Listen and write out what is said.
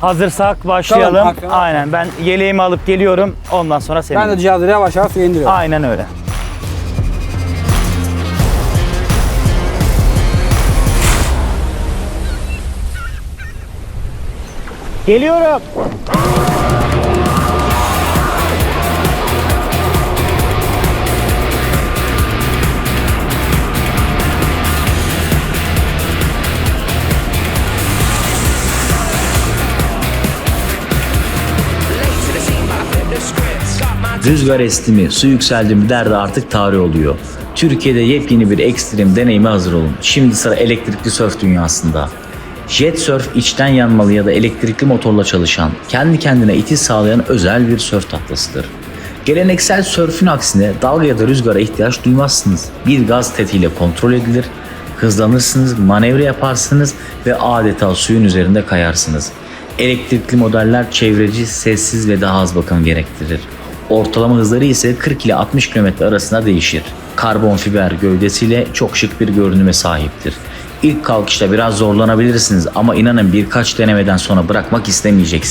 Hazırsak başlayalım. Tamam, Aynen ben yeleğimi alıp geliyorum. Ondan sonra senin. Ben de cihazı yavaş yavaş suya indiriyorum. Aynen öyle. Geliyorum. Rüzgar esti mi, su yükseldi mi derdi artık tarih oluyor. Türkiye'de yepyeni bir ekstrem deneyime hazır olun. Şimdi sıra elektrikli sörf dünyasında. Jet surf içten yanmalı ya da elektrikli motorla çalışan, kendi kendine itiş sağlayan özel bir sörf tahtasıdır. Geleneksel sörfün aksine dalga ya da rüzgara ihtiyaç duymazsınız. Bir gaz tetiğiyle kontrol edilir, hızlanırsınız, manevra yaparsınız ve adeta suyun üzerinde kayarsınız. Elektrikli modeller çevreci, sessiz ve daha az bakım gerektirir. Ortalama hızları ise 40 ile 60 km arasında değişir. Karbon fiber gövdesiyle çok şık bir görünüme sahiptir. İlk kalkışta biraz zorlanabilirsiniz ama inanın birkaç denemeden sonra bırakmak istemeyeceksiniz.